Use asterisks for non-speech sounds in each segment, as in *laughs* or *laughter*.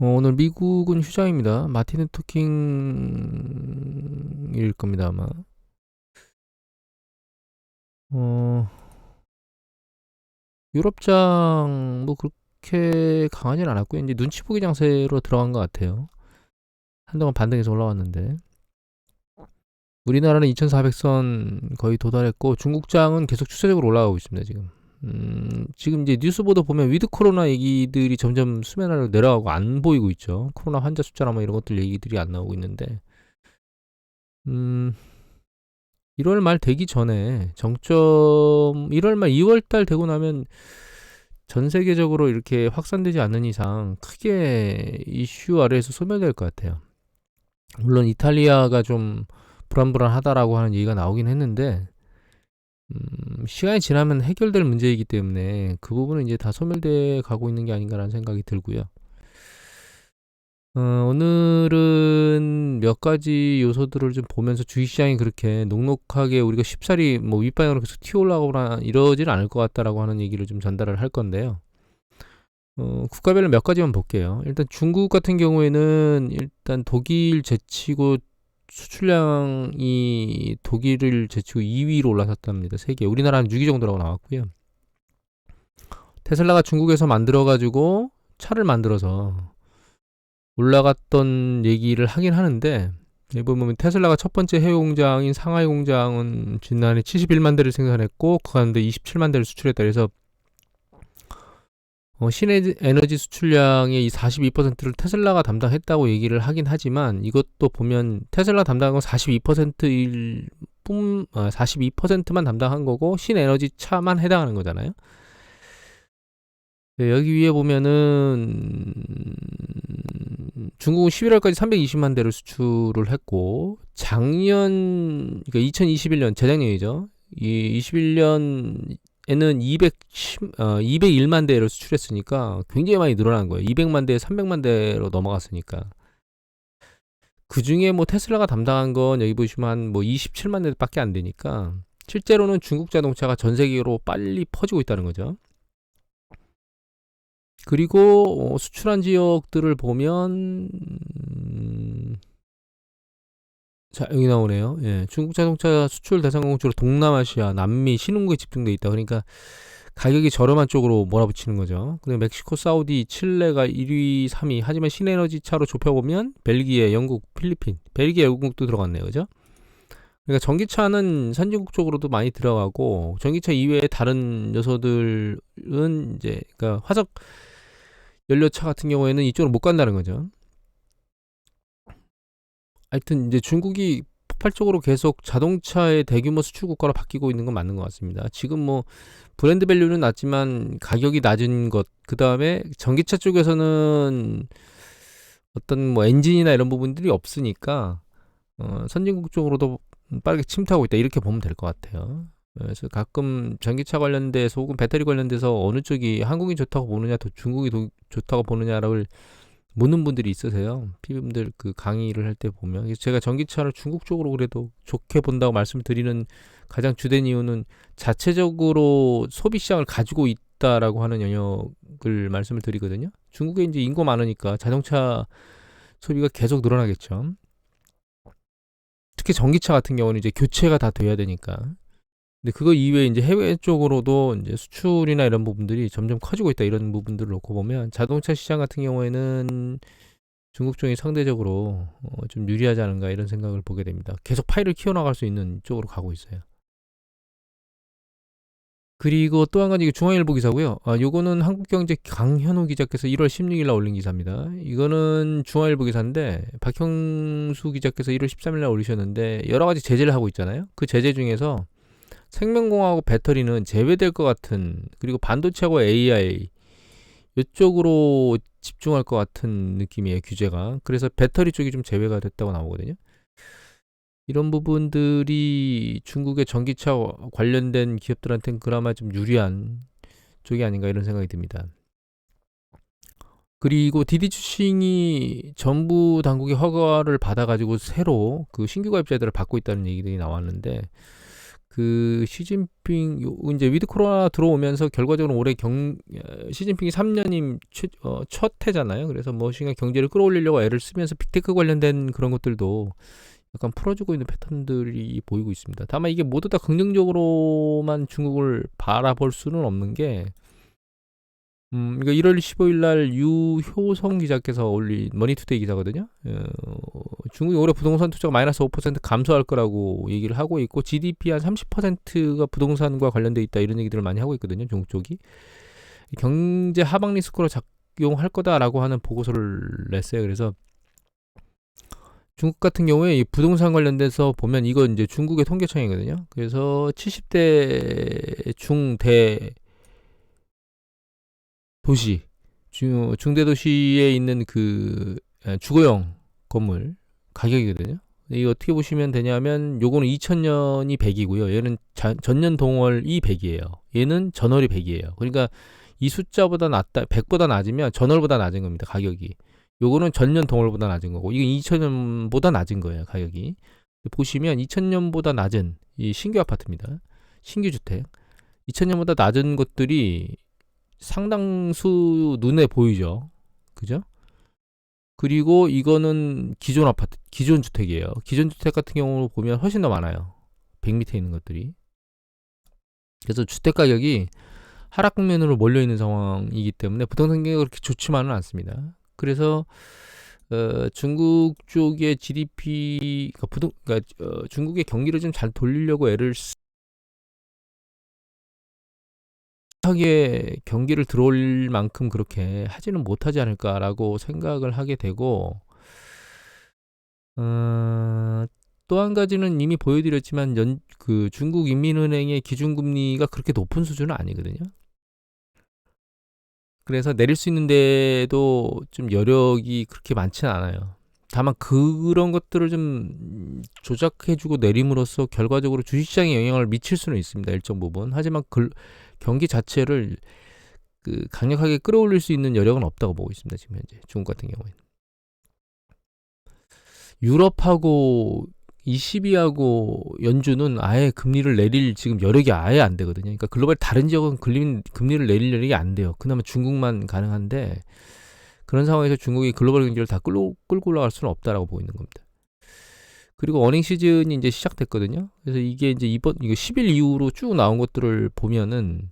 어, 오늘 미국은 휴장입니다. 마틴 루터 킹일 겁니다, 아마. 어, 유럽장 뭐 그렇게 강하진 않았고요. 이제 눈치 보기 장세로 들어간 것 같아요. 한동안 반등해서 올라왔는데. 우리나라는 2400선 거의 도달했고 중국장은 계속 추세적으로 올라가고 있습니다, 지금. 음, 지금 이제 뉴스 보도 보면 위드 코로나 얘기들이 점점 수면 아래로 내려가고 안 보이고 있죠. 코로나 환자 숫자나 뭐 이런 것들 얘기들이 안 나오고 있는데, 음, 1월 말 되기 전에 정점, 1월 말 2월 달 되고 나면 전 세계적으로 이렇게 확산되지 않는 이상 크게 이슈 아래에서 소멸될 것 같아요. 물론 이탈리아가 좀 불안불안하다라고 하는 얘기가 나오긴 했는데, 음, 시간이 지나면 해결될 문제이기 때문에 그 부분은 이제 다 소멸돼 가고 있는 게 아닌가라는 생각이 들고요. 어, 오늘은 몇 가지 요소들을 좀 보면서 주식시장이 그렇게 녹록하게 우리가 쉽사리 뭐 윗방향으로 계속 튀어 올라가거나 이러지는 않을 것 같다라고 하는 얘기를 좀 전달을 할 건데요. 어, 국가별로 몇 가지만 볼게요. 일단 중국 같은 경우에는 일단 독일 제치고 수출량이 독일을 제치고 2위로 올라섰답니다. 세계. 우리나라는 6위 정도라고 나왔고요. 테슬라가 중국에서 만들어 가지고 차를 만들어서 올라갔던 얘기를 하긴 하는데 여기 보면 테슬라가 첫 번째 해외 공장인 상하이 공장은 지난해 71만 대를 생산했고 그 가운데 27만 대를 수출했다. 그래서 어, 신에너지 수출량의 이 42%를 테슬라가 담당했다고 얘기를 하긴 하지만 이것도 보면 테슬라 담당한 건 42%일 뿐, 어, 42%만 담당한 거고 신에너지 차만 해당하는 거잖아요. 네, 여기 위에 보면은 중국은 11월까지 320만 대를 수출을 했고 작년 그러니까 2021년 재작년이죠. 이 21년 에는 210, 어, 201만 대를 수출했으니까 굉장히 많이 늘어난 거예요. 200만 대, 300만 대로 넘어갔으니까. 그 중에 뭐 테슬라가 담당한 건 여기 보시면 뭐 27만 대밖에 안 되니까 실제로는 중국 자동차가 전 세계로 빨리 퍼지고 있다는 거죠. 그리고 어, 수출한 지역들을 보면 음, 자, 여기 나오네요. 예, 중국 자동차 수출 대상 공주로 동남아시아, 남미, 신흥국에 집중돼 있다. 그러니까 가격이 저렴한 쪽으로 몰아붙이는 거죠. 근데 멕시코, 사우디, 칠레가 1위, 3위. 하지만 신에너지 차로 좁혀보면 벨기에, 영국, 필리핀, 벨기에, 영국도 들어갔네요. 그죠? 그러니까 전기차는 선진국 쪽으로도 많이 들어가고 전기차 이외에 다른 요소들은 이제 그러니까 화석 연료차 같은 경우에는 이쪽으로 못 간다는 거죠. 하여튼 이제 중국이 폭발적으로 계속 자동차의 대규모 수출 국가로 바뀌고 있는 건 맞는 것 같습니다. 지금 뭐 브랜드 밸류는 낮지만 가격이 낮은 것, 그 다음에 전기차 쪽에서는 어떤 뭐 엔진이나 이런 부분들이 없으니까 어, 선진국 쪽으로도 빠르게 침투하고 있다 이렇게 보면 될 것 같아요. 그래서 가끔 전기차 관련돼서 혹은 배터리 관련돼서 어느 쪽이 한국이 좋다고 보느냐, 또 중국이 도, 좋다고 보느냐를 묻는 분들이 있으세요. 피부분들 그 강의를 할 때 보면 제가 전기차를 중국 쪽으로 그래도 좋게 본다고 말씀드리는 가장 주된 이유는 자체적으로 소비 시장을 가지고 있다라고 하는 영역을 말씀을 드리거든요. 중국에 이제 인구 많으니까 자동차 소비가 계속 늘어나겠죠. 특히 전기차 같은 경우는 이제 교체가 다 돼야 되니까 근데 그거 이외에 이제 해외 쪽으로도 이제 수출이나 이런 부분들이 점점 커지고 있다 이런 부분들을 놓고 보면 자동차 시장 같은 경우에는 중국 쪽이 상대적으로 어, 좀 유리하지 않은가 이런 생각을 보게 됩니다. 계속 파일을 키워나갈 수 있는 쪽으로 가고 있어요. 그리고 또 한 가지 중앙일보 기사고요. 아, 요거는 한국경제 강현우 기자께서 1월 16일 날 올린 기사입니다. 이거는 중앙일보 기사인데 박형수 기자께서 1월 13일 날 올리셨는데 여러 가지 제재를 하고 있잖아요. 그 제재 중에서 생명공학하고 배터리는 제외될 것 같은 그리고 반도체하고 AI 이쪽으로 집중할 것 같은 느낌이에요 규제가. 그래서 배터리 쪽이 좀 제외가 됐다고 나오거든요. 이런 부분들이 중국의 전기차 관련된 기업들한테는 그나마 좀 유리한 쪽이 아닌가 이런 생각이 듭니다. 그리고 디디 추싱이 정부 당국의 허가를 받아가지고 새로 그 신규 가입자들을 받고 있다는 얘기들이 나왔는데 그 시진핑 요 이제 위드 코로나 들어오면서 결과적으로 올해 경 어, 시진핑이 3년임 최, 어, 첫 해잖아요. 그래서 무엇인가 경제를 끌어올리려고 애를 쓰면서 빅테크 관련된 그런 것들도 약간 풀어주고 있는 패턴들이 보이고 있습니다. 다만 이게 모두 다 긍정적으로만 중국을 바라볼 수는 없는 게 음, 이거 1월 15일 날 유효성 기자께서 올린 머니투데이 기사거든요. 어, 중국이 올해 부동산 투자가 마이너스 5% 감소할 거라고 얘기를 하고 있고 GDP 한 30%가 부동산과 관련돼 있다 이런 얘기들을 많이 하고 있거든요. 중국 쪽이 경제 하방 리스크로 작용할 거다라고 하는 보고서를 냈어요. 그래서 중국 같은 경우에 이 부동산 관련돼서 보면 이거 이제 중국의 통계청이거든요. 그래서 70대 중대 도시 중, 중대 도시에 있는 그 에, 주거용 건물 가격이거든요. 이 어떻게 보시면 되냐면 요거는 2000년이 100이고요. 얘는 자, 전년 동월이 100이에요. 얘는 전월이 100이에요. 그러니까 이 숫자보다 낮다 100보다 낮으면 전월보다 낮은 겁니다. 가격이. 요거는 전년 동월보다 낮은 거고 이건 2000년보다 낮은 거예요. 가격이. 보시면 2000년보다 낮은 이 신규 아파트입니다. 신규 주택. 2000년보다 낮은 것들이 상당수 눈에 보이죠. 그죠? 그리고 이거는 기존 아파트, 기존 주택이에요. 기존 주택 같은 경우로 보면 훨씬 더 많아요. 100m에 있는 것들이. 그래서 주택 가격이 하락 국면으로 몰려 있는 상황이기 때문에 부동산 가격이 그렇게 좋지만은 않습니다. 그래서 어, 중국 쪽의 GDP, 그러니까 부동, 그러니까 어, 중국의 경기를 좀 잘 돌리려고 애를 하게 경기를 들어올 만큼 그렇게 하지는 못하지 않을까라고 생각을 하게 되고 어, 또한 가지는 이미 보여드렸지만 연, 그 중국 인민은행의 기준금리가 그렇게 높은 수준은 아니거든요. 그래서 내릴 수 있는데도 좀 여력이 그렇게 많지는 않아요. 다만 그런 것들을 좀 조작해주고 내림으로써 결과적으로 주식시장에 영향을 미칠 수는 있습니다. 일정 부분. 하지만 그 경기 자체를 그 강력하게 끌어올릴 수 있는 여력은 없다고 보고 있습니다. 지금 현재 중국 같은 경우에는. 유럽하고 ECB하고 연준은 아예 금리를 내릴 지금 여력이 아예 안 되거든요. 그러니까 글로벌 다른 지역은 금리를 내릴 여력이 안 돼요. 그나마 중국만 가능한데 그런 상황에서 중국이 글로벌 경제를 다 끌고, 끌고 올라갈 수는 없다라고 보고 있는 겁니다. 그리고 어닝 시즌이 이제 시작됐거든요. 그래서 이게 이제 이번 이거 10일 이후로 쭉 나온 것들을 보면은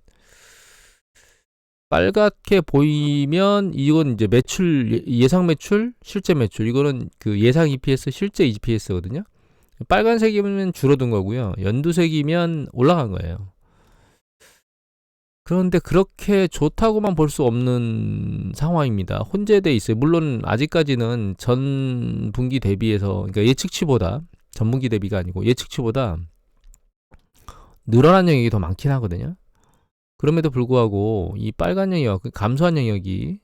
빨갛게 보이면 이건 이제 매출 예, 예상 매출, 실제 매출 이거는 그 예상 EPS, 실제 EPS거든요. 빨간색이면 줄어든 거고요. 연두색이면 올라간 거예요. 그런데 그렇게 좋다고만 볼 수 없는 상황입니다. 혼재돼 있어요. 물론 아직까지는 전 분기 대비해서 그러니까 예측치보다 전 분기 대비가 아니고 예측치보다 늘어난 영역이 더 많긴 하거든요. 그럼에도 불구하고 이 빨간 영역, 그 감소한 영역이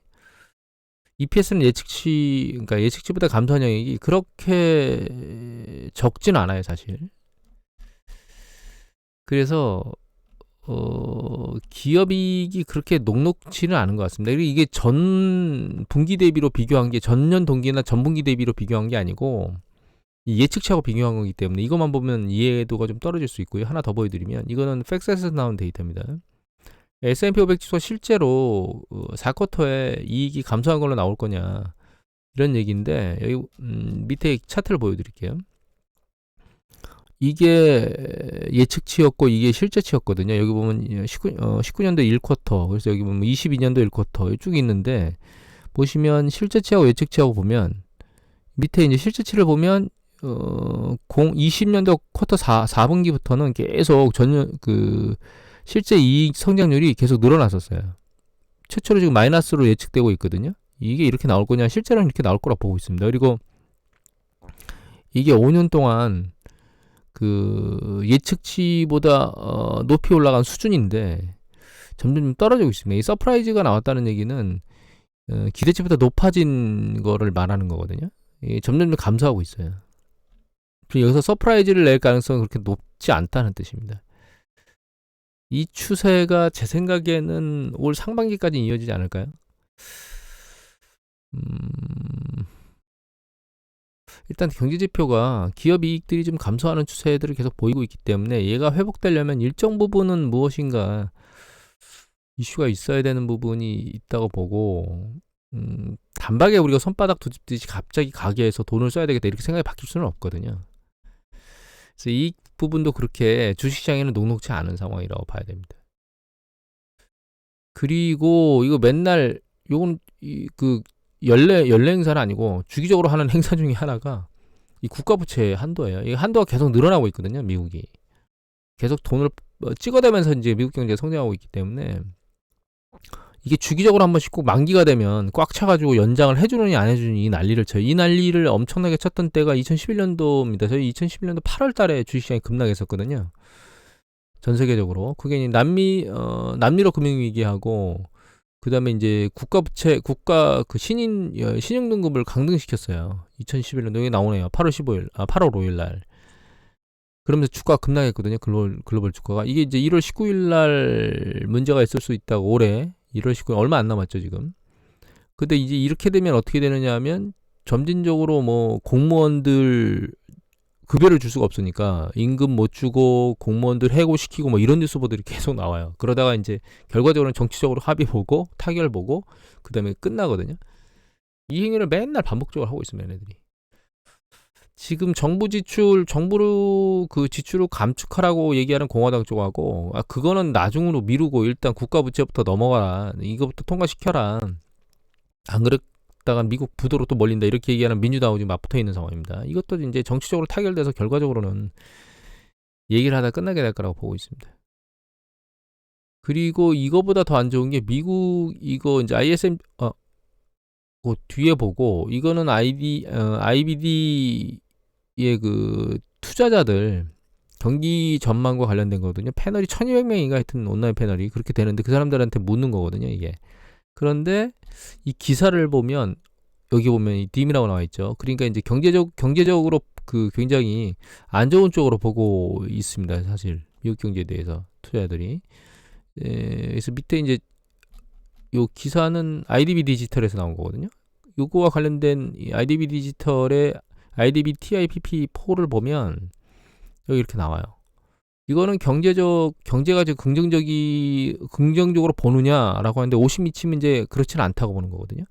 EPS는 예측치, 그러니까 예측치보다 감소한 영역이 그렇게 적진 않아요, 사실. 그래서 어, 기업이익이 그렇게 녹록지는 않은 것 같습니다. 그리고 이게 전 분기 대비로 비교한 게 전년 동기나 전분기 대비로 비교한 게 아니고 예측치하고 비교한 거기 때문에 이것만 보면 이해도가 좀 떨어질 수 있고요. 하나 더 보여드리면 이거는 팩스에서 나온 데이터입니다. S&P 500 지수가 실제로 4쿼터에 어, 이익이 감소한 걸로 나올 거냐 이런 얘기인데 여기 음, 밑에 차트를 보여드릴게요. 이게 예측치였고 이게 실제치였거든요. 여기 보면 19, 어, 19년도 1쿼터 그래서 여기 보면 22년도 1쿼터 쭉 있는데 보시면 실제치하고 예측치하고 보면 밑에 이제 실제치를 보면 어, 0, 20년도 쿼터 4, 4분기부터는 계속 전년 그 실제 이익 성장률이 계속 늘어났었어요. 최초로 지금 마이너스로 예측되고 있거든요. 이게 이렇게 나올 거냐 실제로는 이렇게 나올 거라 보고 있습니다. 그리고 이게 5년 동안 그 예측치보다 어, 높이 올라간 수준인데 점점 떨어지고 있습니다. 이 서프라이즈가 나왔다는 얘기는 어, 기대치보다 높아진 거를 말하는 거거든요. 이 점점 감소하고 있어요. 여기서 서프라이즈를 낼 가능성은 그렇게 높지 않다는 뜻입니다. 이 추세가 제 생각에는 올 상반기까지 이어지지 않을까요? 음, 일단 경제 지표가 기업 이익들이 좀 감소하는 추세들을 계속 보이고 있기 때문에 얘가 회복되려면 일정 부분은 무엇인가 이슈가 있어야 되는 부분이 있다고 보고 음, 단박에 우리가 손바닥 두집듯이 갑자기 가게에서 돈을 써야 되겠다 이렇게 생각이 바뀔 수는 없거든요. 그래서 이 부분도 그렇게 주식시장에는 녹록지 않은 상황이라고 봐야 됩니다. 그리고 이거 맨날 요건 이그 연례 연례 행사는 아니고 주기적으로 하는 *laughs* 행사 중에 하나가 이 국가 부채 한도예요. 이 한도가 계속 늘어나고 있거든요, 미국이. 계속 돈을 어, 찍어대면서 이제 미국 경제가 성장하고 있기 때문에 이게 주기적으로 한 번씩 꼭 만기가 되면 꽉 차가지고 연장을 해주느니 안 해주느니 이 난리를 쳐요. 이 난리를 엄청나게 쳤던 때가 2011년도입니다. 저희 2011년도 8월 달에 주식시장이 급락했었거든요. 전 세계적으로. 그게 남미, 어, 남미로 금융위기하고, 그 다음에 이제 국가 부채, 국가 그 신인, 어, 신용등급을 강등시켰어요. 2011년도 여기 나오네요. 8월 15일, 아, 8월 5일 날. 그러면서 주가가 급락했거든요. 글로벌, 글로벌 주가가. 이게 이제 1월 19일 날 문제가 있을 수 있다고 올해 1월 19일 얼마 안 남았죠, 지금. 근데 이제 이렇게 되면 어떻게 되느냐 하면 점진적으로 뭐 공무원들 급여를 줄 수가 없으니까 임금 못 주고 공무원들 해고시키고 뭐 이런 뉴스 보들이 *laughs* 계속 나와요. 그러다가 이제 결과적으로는 정치적으로 합의 보고 타결 보고 그다음에 끝나거든요. 이 행위를 맨날 반복적으로 하고 있습니다, 얘네들이. 지금 정부 지출, 정부로 그 지출을 감축하라고 얘기하는 공화당 쪽하고, 아, 그거는 나중으로 미루고 일단 국가 부채부터 넘어가라. 이거부터 통과시켜라. 안 그 랬다가 미국 부도로 또 몰린다. 이렇게 얘기하는 민주당하고 지금 맞붙어 있는 상황입니다. 이것도 이제 정치적으로 타결돼서 결과적으로는 얘기를 하다 끝나게 될 거라고 보고 있습니다. 그리고 이거보다 더 안 좋은 게 미국 이거 이제 ISM 어, 그 뒤에 보고 이거는 IB 어, IBD의 그 투자자들 경기 전망과 관련된 거거든요. 패널이 1200명인가 하여튼 온라인 패널이 그렇게 되는데 그 사람들한테 묻는 거거든요, 이게. 그런데 이 기사를 보면 여기 보면 이 딤이라고 나와 있죠. 그러니까 이제 경제적 경제적으로 그 굉장히 안 좋은 쪽으로 보고 있습니다. 사실 미국 경제에 대해서 투자자들이. 에, 그래서 밑에 이제 요 기사는 IDB 디지털에서 나온 거거든요. 요거와 관련된 이 IDB 디지털의 IDB TIPP4를 보면 여기 이렇게 나와요. 이거는 경제적 경제가 지금 긍정적이 긍정적으로 보느냐라고 하는데 50 미치면 이제 그렇지는 않다고 보는 거거든요.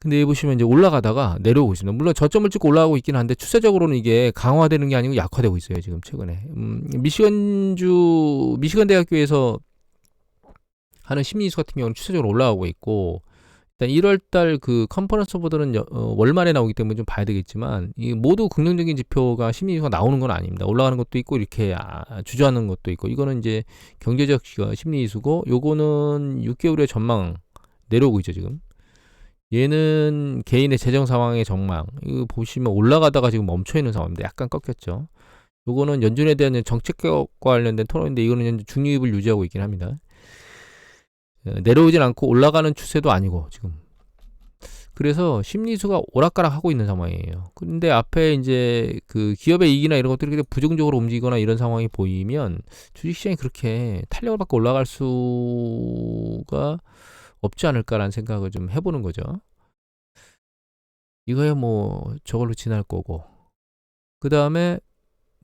근데 여기 보시면 이제 올라가다가 내려오고 있습니다. 물론 저점을 찍고 올라가고 있긴 한데 추세적으로는 이게 강화되는 게 아니고 약화되고 있어요. 지금 최근에 음, 미시건주 미시건 대학교에서 하는 심리지수 같은 경우는 추세적으로 올라가고 있고 일단 1월달 그 컨퍼런스 보드는 어, 월말에 나오기 때문에 좀 봐야 되겠지만 이 모두 긍정적인 지표가 심리지수가 나오는 건 아닙니다. 올라가는 것도 있고 이렇게 아, 주저하는 것도 있고 이거는 이제 경제적 심리지수고 요거는 6개월의 전망 내려오고 있죠 지금. 얘는 개인의 재정 상황의 전망. 이거 보시면 올라가다가 지금 멈춰 있는 상황입니다. 약간 꺾였죠. 요거는 연준에 대한 정책과 관련된 토론인데 이거는 중립을 유지하고 있긴 합니다. 어, 내려오진 않고 올라가는 추세도 아니고 지금. 그래서 심리수가 오락가락 하고 있는 상황이에요. 근데 앞에 이제 그 기업의 이익이나 이런 것들이 부정적으로 움직이거나 이런 상황이 보이면 주식시장이 그렇게 탄력을 받고 올라갈 수가 없지 않을까라는 생각을 좀 해보는 거죠. 이거야 뭐 저걸로 지날 거고. 그 다음에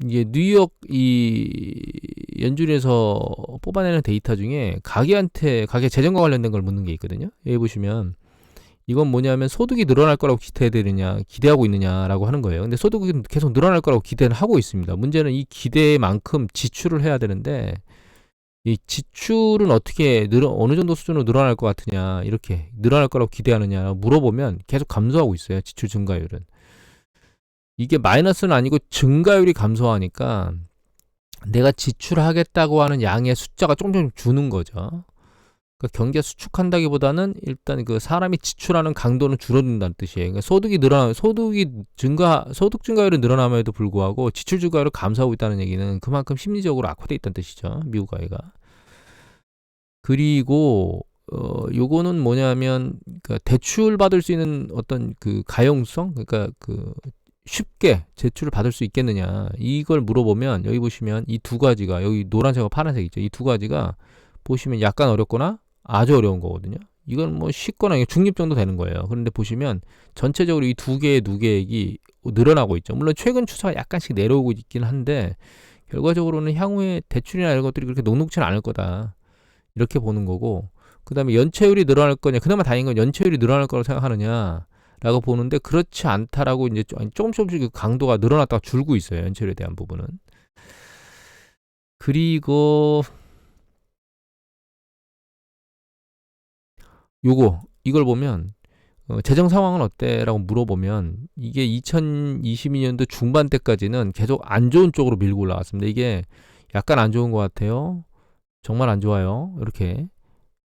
이게 뉴욕 이 연준에서 뽑아내는 데이터 중에 가게한테 가게 재정과 관련된 걸 묻는 게 있거든요. 여기 보시면 이건 뭐냐면 소득이 늘어날 거라고 기대되느냐 기대하고 있느냐라고 하는 거예요. 근데 소득이 계속 늘어날 거라고 기대는 하고 있습니다. 문제는 이 기대만큼 지출을 해야 되는데 이 지출은 어떻게 늘어 어느 정도 수준으로 늘어날 것 같으냐 이렇게 늘어날 거라고 기대하느냐 물어보면 계속 감소하고 있어요. 지출 증가율은. 이게 마이너스는 아니고 증가율이 감소하니까 내가 지출하겠다고 하는 양의 숫자가 조금 좀 주는 거죠. 그러니까 경제 수축한다기보다는 일단 그 사람이 지출하는 강도는 줄어든다는 뜻이에요. 그러니까 소득이 늘어나 소득이 증가 소득 증가율은 늘어남에도 불구하고 지출 증가율을 감소하고 있다는 얘기는 그만큼 심리적으로 악화돼 있다는 뜻이죠. 미국 아이가. 그리고 어 요거는 뭐냐면 그러니까 대출 받을 수 있는 어떤 그 가용성 그러니까 그 쉽게 제출을 받을 수 있겠느냐 이걸 물어보면 여기 보시면 이 두 가지가 여기 노란색과 파란색 있죠 이 두 가지가 보시면 약간 어렵거나 아주 어려운 거거든요 이건 뭐 쉽거나 중립 정도 되는 거예요. 그런데 보시면 전체적으로 이 두 개의 누계액이 늘어나고 있죠. 물론 최근 추세가 약간씩 내려오고 있긴 한데 결과적으로는 향후에 대출이나 이런 것들이 그렇게 녹록지는 않을 거다. 이렇게 보는 거고 그 다음에 연체율이 늘어날 거냐 그나마 다행인 건 연체율이 늘어날 거라고 생각하느냐 라고 보는데 그렇지 않다라고 이제 조- 조금씩 조금씩 그 강도가 늘어났다가 줄고 있어요 연체율에 대한 부분은. 그리고 요거 이걸 보면 어, 재정 상황은 어때라고 물어보면 이게 2022년도 중반 때까지는 계속 안 좋은 쪽으로 밀고 올라갔습니다. 이게 약간 안 좋은 것 같아요. 정말 안 좋아요. 이렇게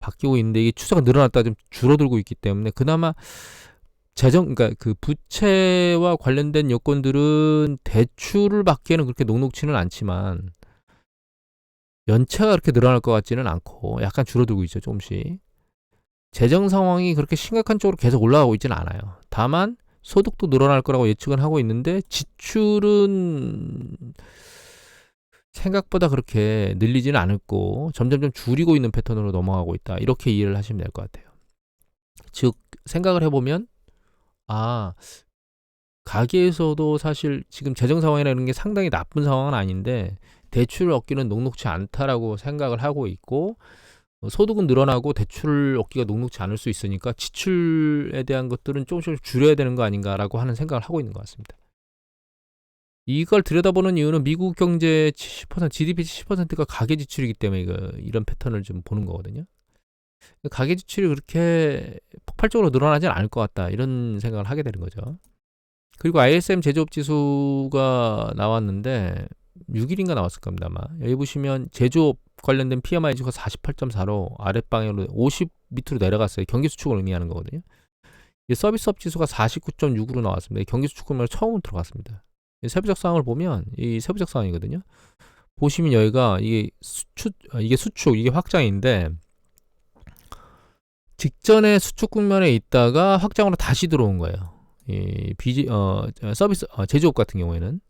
바뀌고 있는데 이게 추세가 늘어났다 좀 줄어들고 있기 때문에 그나마 재정 그러니까 그 부채와 관련된 여건들은 대출을 받기에는 그렇게 녹록치는 않지만 연체가 그렇게 늘어날 것 같지는 않고 약간 줄어들고 있죠 조금씩. 재정 상황이 그렇게 심각한 쪽으로 계속 올라가고 있지는 않아요. 다만 소득도 늘어날 거라고 예측은 하고 있는데 지출은 생각보다 그렇게 늘리지는 않았고 점점점 줄이고 있는 패턴으로 넘어가고 있다. 이렇게 이해를 하시면 될 것 같아요. 즉 생각을 해보면 아, 가게에서도 사실 지금 재정 상황이라는 게 상당히 나쁜 상황은 아닌데 대출을 얻기는 녹록지 않다라고 생각을 하고 있고 어, 소득은 늘어나고 대출을 얻기가 녹록지 않을 수 있으니까 지출에 대한 것들은 조금씩 줄여야 되는 거 아닌가라고 하는 생각을 하고 있는 것 같습니다. 이걸 들여다보는 이유는 미국 경제 70% GDP 70%가 가계 지출이기 때문에 이런 패턴을 좀 보는 거거든요. 가계 지출이 그렇게 폭발적으로 늘어나지 않을 것 같다 이런 생각을 하게 되는 거죠. 그리고 ISM 제조업 지수가 나왔는데 6일인가 나왔을 겁니다 아마 여기 보시면 제조업 관련된 PMI 지수가 48.4로 아랫방향으로 50 밑으로 내려갔어요. 경기 수축을 의미하는 거거든요. 이 서비스업 지수가 49.6으로 나왔습니다. 경기 수축을 처음 들어갔습니다. 이 세부적 사항을 보면 이 세부적 사항이거든요. 보시면 여기가 이게 수축 이게 수축 이게 확장인데 직전에 수축 국면에 있다가 확장으로 다시 들어온 거예요. 이 비지 어 서비스 어, 제조업 같은 경우에는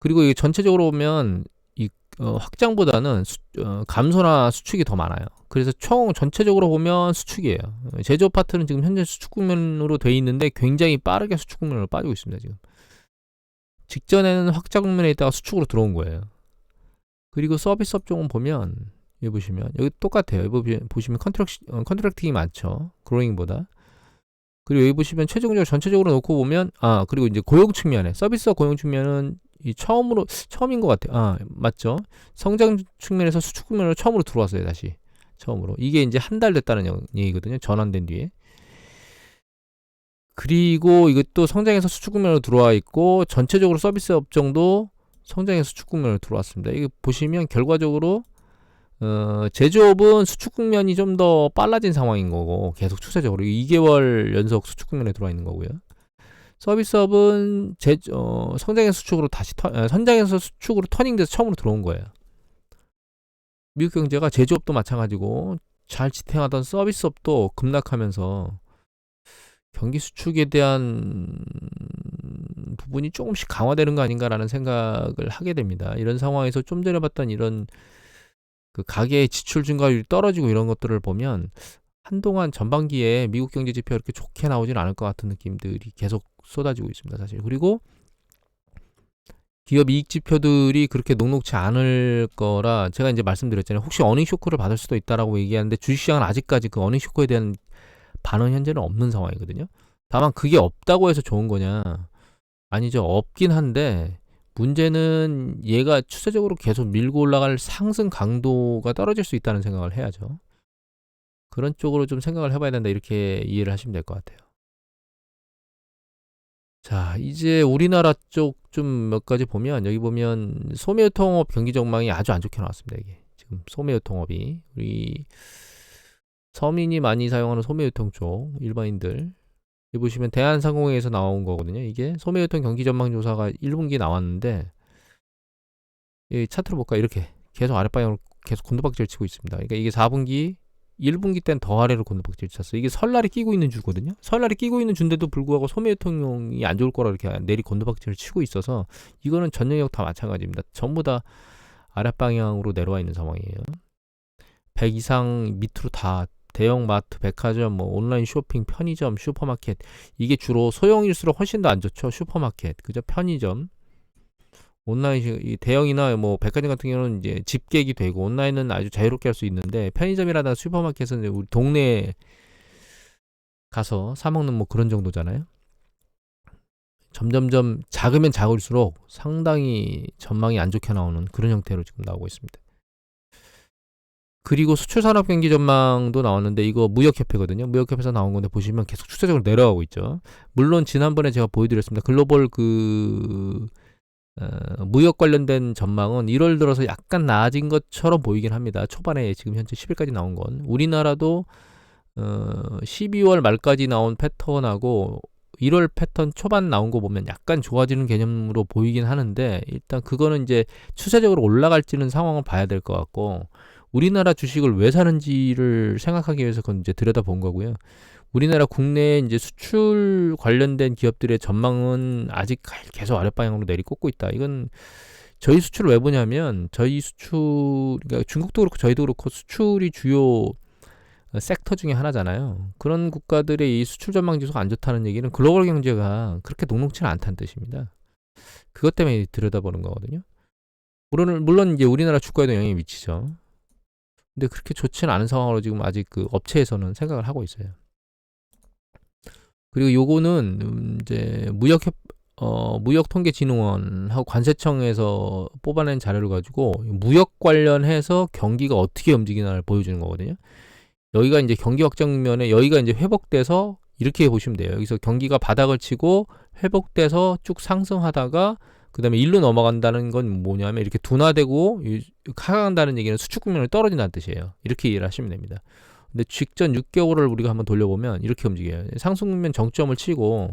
그리고 이 전체적으로 보면 이 어, 확장보다는 수, 어, 감소나 수축이 더 많아요. 그래서 총 전체적으로 보면 수축이에요. 제조업 파트는 지금 현재 수축 국면으로 돼 있는데 굉장히 빠르게 수축 국면으로 빠지고 있습니다. 지금 직전에는 확장 국면에 있다가 수축으로 들어온 거예요. 그리고 서비스 업종은 보면 여기 보시면 여기 똑같아요. 여기 보시면 컨트랙 어, 컨트랙팅이 많죠. 그로잉보다. 그리고 여기 보시면 최종적으로 전체적으로 놓고 보면 아 그리고 이제 고용 측면에 서비스와 고용 측면은 이 처음으로 처음인 것 같아요. 아 맞죠. 성장 측면에서 수축 측면으로 처음으로 들어왔어요. 다시 처음으로 이게 이제 한 달 됐다는 얘기거든요. 전환된 뒤에. 그리고 이것도 성장해서 수축 국면으로 들어와 있고 전체적으로 서비스 업종도 성장해서 수축 국면으로 들어왔습니다. 이거 보시면 결과적으로 어, 제조업은 수축 국면이 좀 더 빨라진 상황인 거고 계속 추세적으로 2개월 연속 수축 국면에 들어와 있는 거고요. 서비스업은 제, 어, 성장의 수축으로 다시 터, 어, 선장에서 수축으로 터닝돼서 처음으로 들어온 거예요. 미국 경제가 제조업도 마찬가지고 잘 지탱하던 서비스업도 급락하면서 경기 수축에 대한 부분이 조금씩 강화되는 거 아닌가라는 생각을 하게 됩니다. 이런 상황에서 좀 전에 봤던 이런 그 가계의 지출 증가율이 떨어지고 이런 것들을 보면 한동안 전반기에 미국 경제 지표가 이렇게 좋게 나오진 않을 것 같은 느낌들이 계속 쏟아지고 있습니다, 사실. 그리고 기업 이익 지표들이 그렇게 녹록치 않을 거라 제가 이제 말씀드렸잖아요. 혹시 어닝 쇼크를 받을 수도 있다라고 얘기하는데 주식시장은 아직까지 그 어닝 쇼크에 대한 반응 현재는 없는 상황이거든요. 다만 그게 없다고 해서 좋은 거냐? 아니죠. 없긴 한데 문제는 얘가 추세적으로 계속 밀고 올라갈 상승 강도가 떨어질 수 있다는 생각을 해야죠. 그런 쪽으로 좀 생각을 해봐야 된다 이렇게 이해를 하시면 될 것 같아요. 자, 이제 우리나라 쪽 좀 몇 가지 보면 여기 보면 소매유통업 경기 전망이 아주 안 좋게 나왔습니다. 이게 지금 소매유통업이 우리 서민이 많이 사용하는 소매유통 쪽 일반인들 여기 보시면 대한상공회에서 나온 거거든요. 이게 소매유통 경기 전망 조사가 1분기 나왔는데 이 차트로 볼까 이렇게 계속 아랫방향으로 계속 곤두박질 치고 있습니다. 그러니까 이게 4분기 1분기 땐 더 아래로 곤두박질 쳤어요. 이게 설날이 끼고 있는 주거든요. 설날이 끼고 있는 주인데도 불구하고 소매유통용이 안 좋을 거라 이렇게 내리 곤두박질을 치고 있어서 이거는 전 영역 다 마찬가지입니다. 전부 다 아랫방향으로 내려와 있는 상황이에요. 100 이상 밑으로 다 대형 마트, 백화점, 뭐 온라인 쇼핑, 편의점, 슈퍼마켓 이게 주로 소형일수록 훨씬 더 안 좋죠. 슈퍼마켓, 그죠? 편의점, 온라인 대형이나 뭐 백화점 같은 경우는 이제 집객이 되고 온라인은 아주 자유롭게 할 수 있는데 편의점이라든가 슈퍼마켓은 우리 동네에 가서 사 먹는 뭐 그런 정도잖아요. 점점점 작으면 작을수록 상당히 전망이 안 좋게 나오는 그런 형태로 지금 나오고 있습니다. 그리고 수출산업 경기 전망도 나왔는데 이거 무역협회거든요. 무역협회에서 나온 건데 보시면 계속 추세적으로 내려가고 있죠. 물론 지난번에 제가 보여드렸습니다. 글로벌 그 어, 무역 관련된 전망은 1월 들어서 약간 나아진 것처럼 보이긴 합니다. 초반에 지금 현재 10일까지 나온 건 우리나라도 어, 12월 말까지 나온 패턴하고 1월 패턴 초반 나온 거 보면 약간 좋아지는 개념으로 보이긴 하는데 일단 그거는 이제 추세적으로 올라갈지는 상황을 봐야 될 것 같고 우리나라 주식을 왜 사는지를 생각하기 위해서 그건 이제 들여다본 거고요. 우리나라 국내 이제 수출 관련된 기업들의 전망은 아직 계속 아랫방향으로 내리꽂고 있다. 이건 저희 수출을 왜 보냐면 저희 수출 그러니까 중국도 그렇고 저희도 그렇고 수출이 주요 섹터 중에 하나잖아요. 그런 국가들의 이 수출 전망 지수가 안 좋다는 얘기는 글로벌 경제가 그렇게 녹록치는 않다는 뜻입니다. 그것 때문에 들여다보는 거거든요. 물론 물론 이제 우리나라 주가에도 영향이 미치죠. 근데 그렇게 좋지는 않은 상황으로 지금 아직 그 업체에서는 생각을 하고 있어요. 그리고 요거는 음 이제 무역협 어 무역통계진흥원하고 관세청에서 뽑아낸 자료를 가지고 무역 관련해서 경기가 어떻게 움직이나를 보여주는 거거든요. 여기가 이제 경기 확장 국면에 여기가 이제 회복돼서 이렇게 보시면 돼요. 여기서 경기가 바닥을 치고 회복돼서 쭉 상승하다가 그 다음에 일로 넘어간다는 건 뭐냐면 이렇게 둔화되고 이- 하강한다는 얘기는 수축 국면이 떨어진다는 뜻이에요. 이렇게 이해를 하시면 됩니다. 근데 직전 6개월을 우리가 한번 돌려보면 이렇게 움직여요. 상승 국면 정점을 치고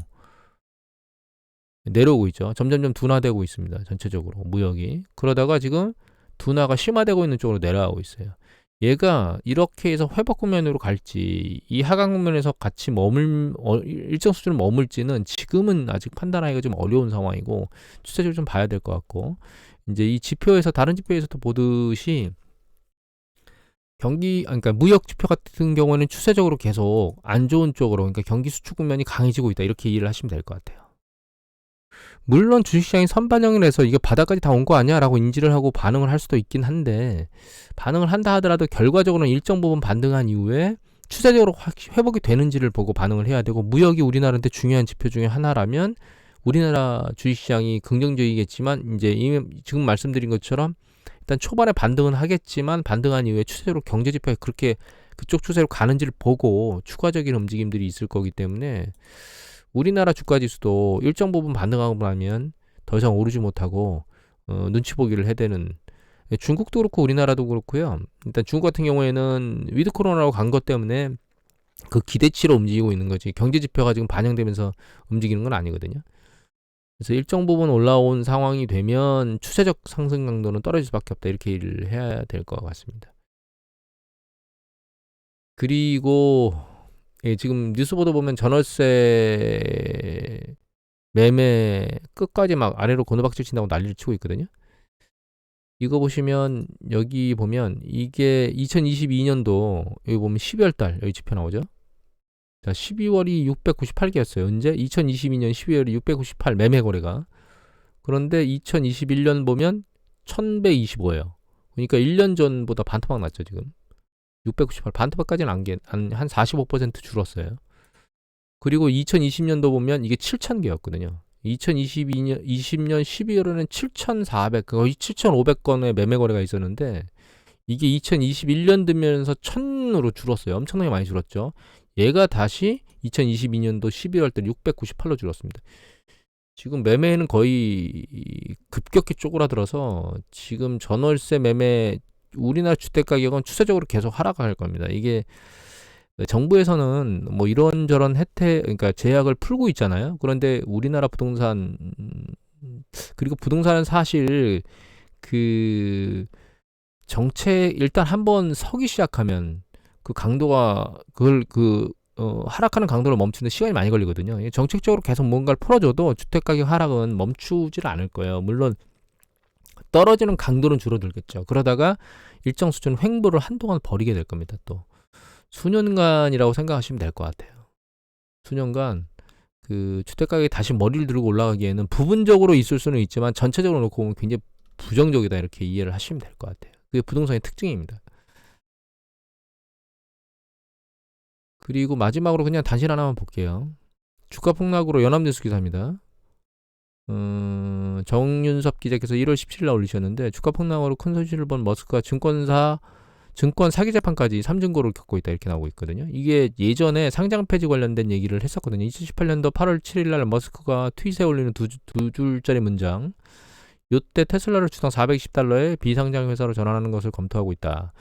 내려오고 있죠. 점점점 둔화되고 있습니다. 전체적으로 무역이. 그러다가 지금 둔화가 심화되고 있는 쪽으로 내려가고 있어요. 얘가 이렇게 해서 회복 국면으로 갈지 이 하강 국면에서 같이 머물 어, 일정 수준을 머물지는 지금은 아직 판단하기가 좀 어려운 상황이고 추세적으로 좀 봐야 될 것 같고 이제 이 지표에서 다른 지표에서도 보듯이 경기 아, 그러니까 무역 지표 같은 경우에는 추세적으로 계속 안 좋은 쪽으로 그러니까 경기 수축 국면이 강해지고 있다 이렇게 이해를 하시면 될 것 같아요. 물론 주식시장이 선반영을 해서 이게 바닥까지 다 온 거 아니야 라고 인지를 하고 반응을 할 수도 있긴 한데 반응을 한다 하더라도 결과적으로는 일정 부분 반등한 이후에 추세적으로 확 회복이 되는지를 보고 반응을 해야 되고 무역이 우리나라한테 중요한 지표 중에 하나라면 우리나라 주식시장이 긍정적이겠지만 이제 지금 말씀드린 것처럼 일단 초반에 반등은 하겠지만 반등한 이후에 추세적으로 경제 지표가 그렇게 그쪽 추세로 가는지를 보고 추가적인 움직임들이 있을 거기 때문에 우리나라 주가 지수도 일정 부분 반등하고 나면 더 이상 오르지 못하고 어, 눈치 보기를 해야 되는 중국도 그렇고 우리나라도 그렇고요. 일단 중국 같은 경우에는 위드 코로나로 간 것 때문에 그 기대치로 움직이고 있는 거지 경제 지표가 지금 반영되면서 움직이는 건 아니거든요. 그래서 일정 부분 올라온 상황이 되면 추세적 상승 강도는 떨어질 수밖에 없다 이렇게 일을 해야 될 것 같습니다. 그리고 예, 지금 뉴스 보도 보면 전월세 매매 끝까지 막 아래로 고노박질 친다고 난리를 치고 있거든요. 이거 보시면 여기 보면 이게 2022년도 여기 보면 12월 달 여기 지표 나오죠. 자, 12월이 698개였어요. 언제? 2022년 12월이 698 매매 거래가. 그런데 2021년 보면 1125예요. 그러니까 1년 전보다 반토막 났죠, 지금. 698 반토막까지는 안, 게- 한, 한45% 줄었어요. 그리고 2020년도 보면 이게 7,000개였거든요. 2022년 20년 12월에는 7,400 거의 7,500건의 매매 거래가 있었는데 이게 2021년 되면서 1,000으로 줄었어요. 엄청나게 많이 줄었죠. 얘가 다시 2022년도 12월 때 698로 줄었습니다. 지금 매매는 거의 급격히 쪼그라들어서 지금 전월세 매매 우리나라 주택 가격은 추세적으로 계속 하락할 겁니다. 이게 정부에서는 뭐 이런저런 혜택 그러니까 제약을 풀고 있잖아요. 그런데 우리나라 부동산 그리고 부동산은 사실 그 정책 일단 한번 서기 시작하면 그 강도가 그걸 그 어, 하락하는 강도를 멈추는 데 시간이 많이 걸리거든요. 정책적으로 계속 뭔가를 풀어줘도 주택 가격 하락은 멈추질 않을 거예요. 물론 떨어지는 강도는 줄어들겠죠. 그러다가 일정 수준 횡보를 한동안 벌이게 될 겁니다. 또 수년간이라고 생각하시면 될 것 같아요. 수년간 그 주택 가격이 다시 머리를 들고 올라가기에는 부분적으로 있을 수는 있지만 전체적으로 놓고 보면 굉장히 부정적이다 이렇게 이해를 하시면 될 것 같아요. 그게 부동산의 특징입니다. 그리고 마지막으로 그냥 단신 하나만 볼게요. 주가 폭락으로 연합뉴스 기사입니다. 음, 정윤섭 기자께서 1월 17일 날 올리셨는데 주가 폭락으로 큰 손실을 본 머스크가 증권사 증권 사기 재판까지 3증거를 겪고 있다 이렇게 나오고 있거든요. 이게 예전에 상장 폐지 관련된 얘기를 했었거든요. 2018년도 8월 7일 날 머스크가 트윗에 올리는 두, 두 줄짜리 문장. 요때 테슬라를 주당 420달러에 비상장 회사로 전환하는 것을 검토하고 있다.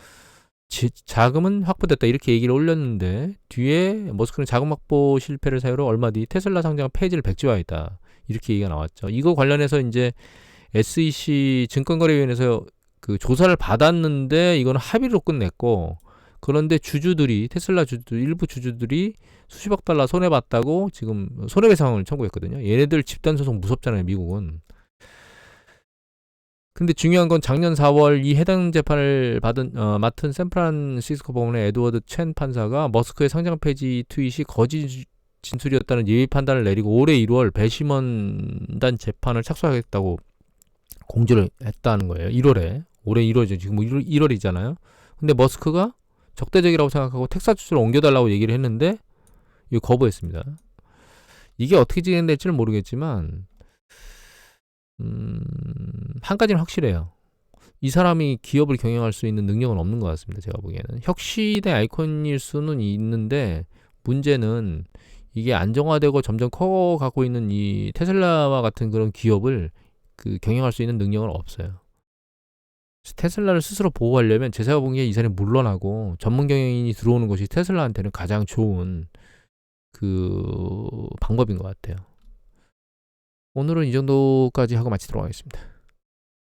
지, 자금은 확보됐다 이렇게 얘기를 올렸는데 뒤에 머스크는 자금 확보 실패를 사유로 얼마 뒤 테슬라 상장 폐지를 백지화했다 이렇게 얘기가 나왔죠. 이거 관련해서 이제 SEC 증권거래위원회에서 그 조사를 받았는데 이거는 합의로 끝냈고 그런데 주주들이 테슬라 주주 일부 주주들이 수십억 달러 손해 봤다고 지금 손해배상을 청구했거든요. 얘네들 집단 소송 무섭잖아요, 미국은. 근데 중요한 건 작년 4월 이 해당 재판을 받은 어, 맡은 샌프란시스코 법원의 에드워드 첸 판사가 머스크의 상장 폐지 트윗이 거짓 진술이었다는 예비 판단을 내리고 올해 1월 배심원단 재판을 착수하겠다고 공지를 했다는 거예요. 1월에 올해 1월이죠. 지금 뭐 1월, 1월 이잖아요. 근데 머스크가 적대적이라고 생각하고 텍사스주로 옮겨달라고 얘기를 했는데 이거 거부했습니다. 이게 어떻게 진행될지는 모르겠지만 음, 한 가지는 확실해요. 이 사람이 기업을 경영할 수 있는 능력은 없는 것 같습니다. 제가 보기에는 혁신의 아이콘일 수는 있는데 문제는 이게 안정화되고 점점 커가고 있는 이 테슬라와 같은 그런 기업을 그 경영할 수 있는 능력은 없어요. 테슬라를 스스로 보호하려면 제가 보기에 이 사람이 물러나고 전문 경영인이 들어오는 것이 테슬라한테는 가장 좋은 그 방법인 것 같아요. 오늘은 이 정도까지 하고 마치도록 하겠습니다.